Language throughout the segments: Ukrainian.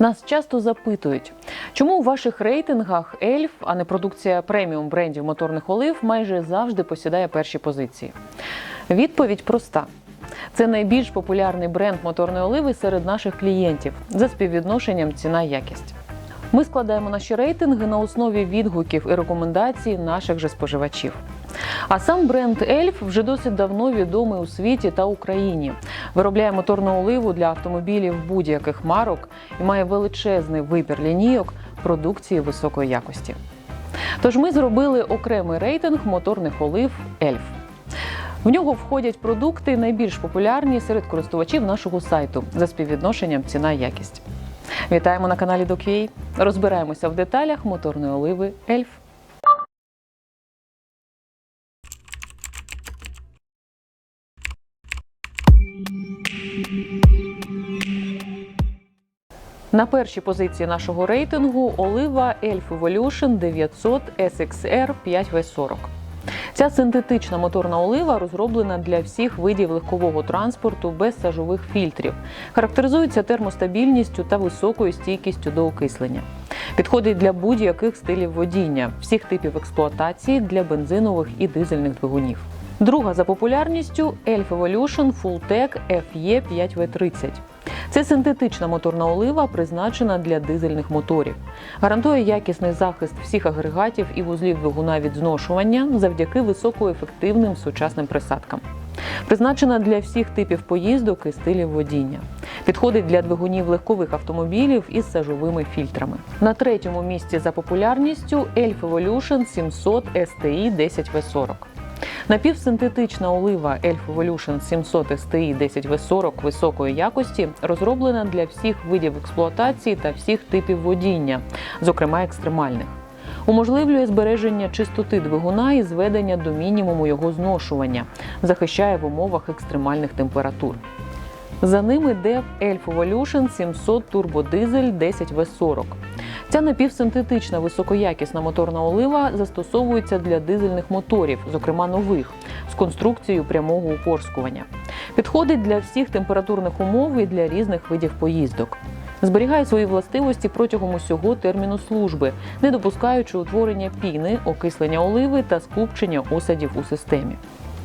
Нас часто запитують, чому у ваших рейтингах ельф, а не продукція преміум брендів моторних олив, майже завжди посідає перші позиції. Відповідь проста: це найбільш популярний бренд моторної оливи серед наших клієнтів за співвідношенням ціна-якість. Ми складаємо наші рейтинги на основі відгуків і рекомендацій наших же споживачів. А сам бренд Ельф вже досить давно відомий у світі та Україні. Виробляє моторну оливу для автомобілів будь-яких марок і має величезний вибір лінійок продукції високої якості. Тож ми зробили окремий рейтинг моторних олив Ельф. В нього входять продукти найбільш популярні серед користувачів нашого сайту за співвідношенням ціна-якість. Вітаємо на каналі Доквій. Розбираємося в деталях моторної оливи Ельф. На першій позиції нашого рейтингу олива Elf Evolution 900 SXR 5V40. Ця синтетична моторна олива розроблена для всіх видів легкового транспорту без сажових фільтрів. Характеризується термостабільністю та високою стійкістю до окислення. Підходить для будь-яких стилів водіння, всіх типів експлуатації для бензинових і дизельних двигунів. Друга за популярністю Elf Evolution Fulltech FE 5V30. Це синтетична моторна олива, призначена для дизельних моторів. Гарантує якісний захист всіх агрегатів і вузлів двигуна від зношування завдяки високоефективним сучасним присадкам. Призначена для всіх типів поїздок і стилів водіння. Підходить для двигунів легкових автомобілів із сажовими фільтрами. На третьому місці за популярністю Elf Evolution 700 STI 10V40. Напівсинтетична олива Elf Evolution 700 STI 10V40 високої якості розроблена для всіх видів експлуатації та всіх типів водіння, зокрема екстремальних. Уможливлює збереження чистоти двигуна і зведення до мінімуму його зношування, захищає в умовах екстремальних температур. За ним йде Elf Evolution 700 турбодизель 10V40. Ця напівсинтетична високоякісна моторна олива застосовується для дизельних моторів, зокрема нових, з конструкцією прямого упорскування. Підходить для всіх температурних умов і для різних видів поїздок. Зберігає свої властивості протягом усього терміну служби, не допускаючи утворення піни, окислення оливи та скупчення осадів у системі.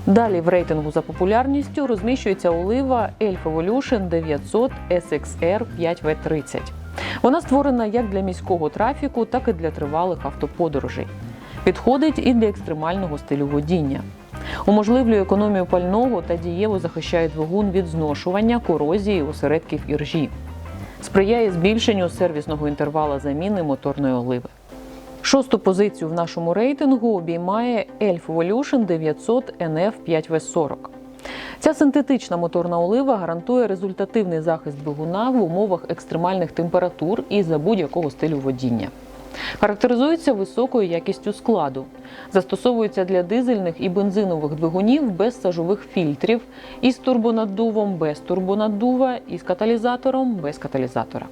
Далі в рейтингу за популярністю розміщується олива Elf Evolution 900 SXR 5V30. Вона створена як для міського трафіку, так і для тривалих автоподорожей. Підходить і для екстремального стилю водіння. Уможливлює економію пального та дієво захищає двигун від зношування, корозії, осередків іржі. Сприяє збільшенню сервісного інтервала заміни моторної оливи. Шосту позицію в нашому рейтингу обіймає Elf Evolution 900 NF 5V40. Ця синтетична моторна олива гарантує результативний захист двигуна в умовах екстремальних температур і за будь-якого стилю водіння. Характеризується високою якістю складу. Застосовується для дизельних і бензинових двигунів без сажових фільтрів, із турбонаддувом без турбонаддува, із каталізатором без каталізатора.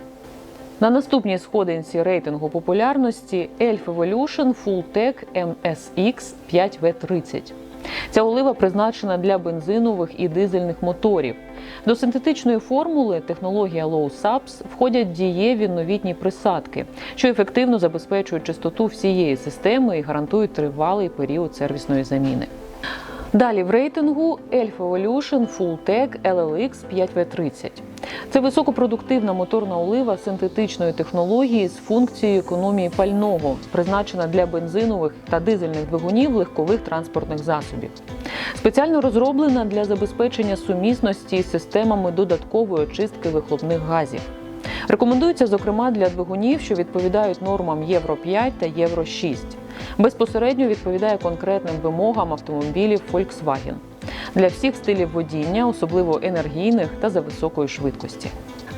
На наступній сходинці рейтингу популярності Elf Evolution Fulltech MSX 5V30. Ця олива призначена для бензинових і дизельних моторів. До синтетичної формули технологія Low SAPS входять дієві новітні присадки, що ефективно забезпечують чистоту всієї системи і гарантують тривалий період сервісної заміни. Далі в рейтингу Elf Evolution Fulltech LLX 5V30. Це високопродуктивна моторна олива синтетичної технології з функцією економії пального, призначена для бензинових та дизельних двигунів легкових транспортних засобів. Спеціально розроблена для забезпечення сумісності з системами додаткової очистки вихлопних газів. Рекомендується, зокрема, для двигунів, що відповідають нормам Євро 5 та Євро 6. Безпосередньо відповідає конкретним вимогам автомобілів Volkswagen для всіх стилів водіння, особливо енергійних та за високої швидкості.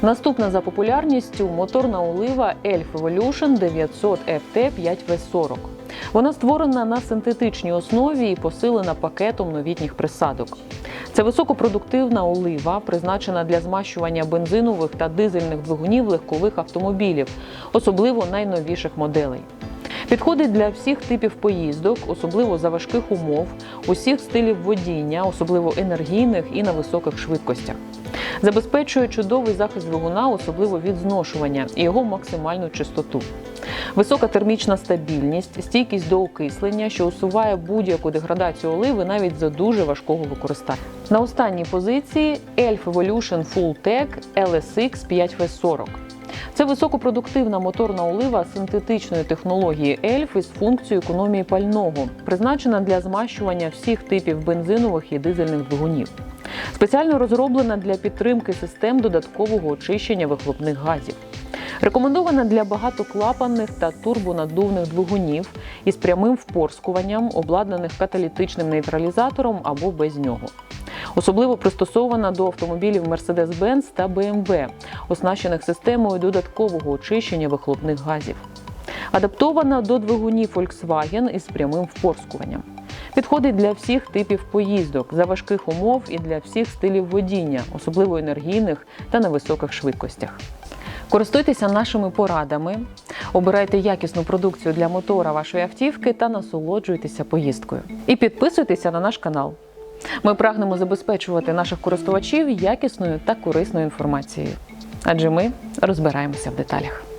Наступна за популярністю моторна олива Elf Evolution 900 FT 5V40. Вона створена на синтетичній основі і посилена пакетом новітніх присадок. Це високопродуктивна олива, призначена для змащування бензинових та дизельних двигунів легкових автомобілів, особливо найновіших моделей. Підходить для всіх типів поїздок, особливо за важких умов, усіх стилів водіння, особливо енергійних і на високих швидкостях. Забезпечує чудовий захист двигуна, особливо від зношування і його максимальну чистоту. Висока термічна стабільність, стійкість до окислення, що усуває будь-яку деградацію оливи навіть за дуже важкого використання. На останній позиції Elf Evolution Full Tech LSX 5V40. Це високопродуктивна моторна олива синтетичної технології ELF із функцією економії пального, призначена для змащування всіх типів бензинових і дизельних двигунів. Спеціально розроблена для підтримки систем додаткового очищення вихлопних газів. Рекомендована для багатоклапанних та турбонаддувних двигунів із прямим впорскуванням, обладнаних каталітичним нейтралізатором або без нього. Особливо пристосована до автомобілів Mercedes-Benz та BMW, оснащених системою додаткового очищення вихлопних газів. Адаптована до двигунів Volkswagen із прямим впорскуванням. Підходить для всіх типів поїздок, за важких умов і для всіх стилів водіння, особливо енергійних та на високих швидкостях. Користуйтеся нашими порадами, обирайте якісну продукцію для мотора вашої автівки та насолоджуйтеся поїздкою. І підписуйтеся на наш канал. Ми прагнемо забезпечувати наших користувачів якісною та корисною інформацією. Адже ми розбираємося в деталях.